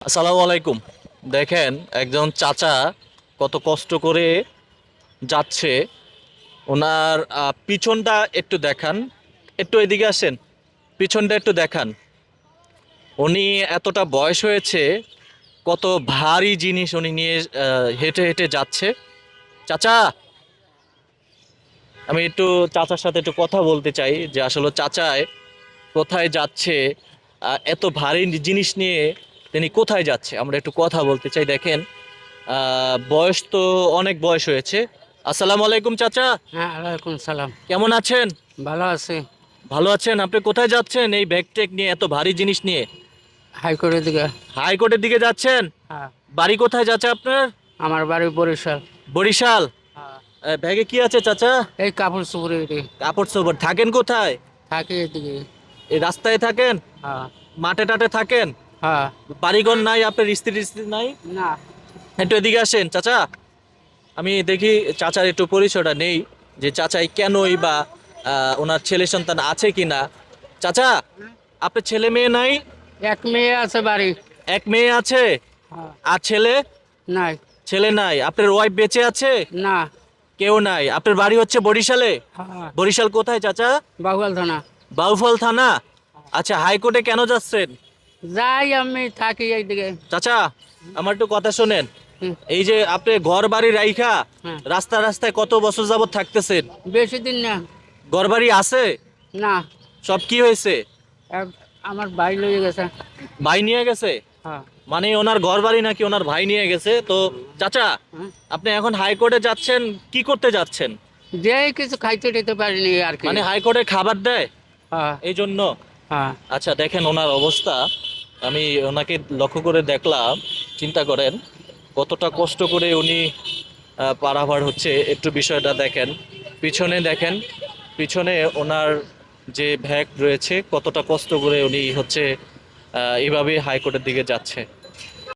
আসসালামু আলাইকুম। দেখেন, একজন চাচা কত কষ্ট করে যাচ্ছে। ওনার পিছনটা একটু দেখান। একটু এদিকে আসেন। পিছনটা একটু দেখান। উনি এতটা বয়স হয়েছে, কত ভারী জিনিস উনি নিয়ে হেঁটে হেঁটে যাচ্ছে। চাচা! আমি একটু চাচার সাথে একটু কথা বলতে চাই, যে আসলে চাচায় কোথায় যাচ্ছে এত ভারী জিনিস নিয়ে তিনি কোথায় যাচ্ছে? আমরা একটু কথা বলতে চাই দেখেন বয়স তো অনেক বয়স হয়েছে। আসসালামু আলাইকুম চাচা। হ্যাঁ সালাম। কেমন আছেন? ভালো আছি। ভালো আছেন? আপনি কোথায় যাচ্ছেন এই ব্যাগ টেক নিয়ে এত ভারী জিনিস নিয়ে? হাইকোর্টের দিকে। হাইকোর্টের দিকে যাচ্ছেন? হ্যাঁ। বাড়ি কোথায় যাচ্ছে আপনার? আমার বাড়ি বরিশাল। বরিশাল? আহ, ব্যাগে কি আছে চাচা? এই কাপড় চুপড়ে কাপড় চোপড়। থাকেন কোথায়? থাকি এদিকে। এই রাস্তায় থাকেন? হ্যাঁ। মাঠে টাটে থাকেন? হ্যাঁ। বাড়িঘর নাই আপনার স্ত্রী স্ত্রী নাই? না। একটু এদিকে আসেন চাচা। আমি দেখি চাচার একটু পরিচয়টা নেই যে চাচাই কেনই বা ওনার ছেলে সন্তান আছে কি না চাচা আপনার ছেলে মেয়ে নাই? এক মেয়ে আছে বাড়ি। এক মেয়ে আছে? হ্যাঁ। আর ছেলে? নাই। ছেলে নাই। আপনার ওয়াইফ বেঁচে আছে? না। কেউ নাই। আপনার বাড়ি হচ্ছে বরিশালে? হ্যাঁ। বরিশাল কোথায় চাচা? বাহুয়াল থানা। বাউফল থানা? আচ্ছা হাইকোর্টে কেন যাচ্ছেন? যাই আমি থাকি এইদিকে। চাচা আমার একটু কথা শোনেন। এই যে আপনি ঘর বাড়ি রাইখা হ্যাঁ। রাস্তা রাস্তায় কত বছর যাবত থাকতেছেন? বেশি দিন না। ঘর বাড়ি আছে? না। সব কি হয়েছে? আমার ভাই লয়ে গেছে। ভাই নিয়ে গেছে? হ্যাঁ। মানে ওনার ঘর বাড়ি নাকি ওনার ভাই নিয়ে গেছে? তো চাচা। আপনি এখন হাইকোর্টে যাচ্ছেন কি করতে যাচ্ছেন? যে কিছু খাইতে দিতে পারিনি আর কি। মানে হাইকোর্টে খাবার দেয়? হ্যাঁ। এই জন্য হ্যাঁ। আচ্ছা দেখেন ওনার অবস্থা। আমি ওনাকে লক্ষ্য করে দেখলাম, চিন্তা করেন, কতটা কষ্ট করে উনি পারাভার হচ্ছে, একটু বিষয়টা দেখেন। পিছনে দেখেন, পিছনে ওনার যে ভ্যাক রয়েছে, কতটা কষ্ট করে উনি হচ্ছে এভাবে হাইকোর্টের দিকে যাচ্ছে।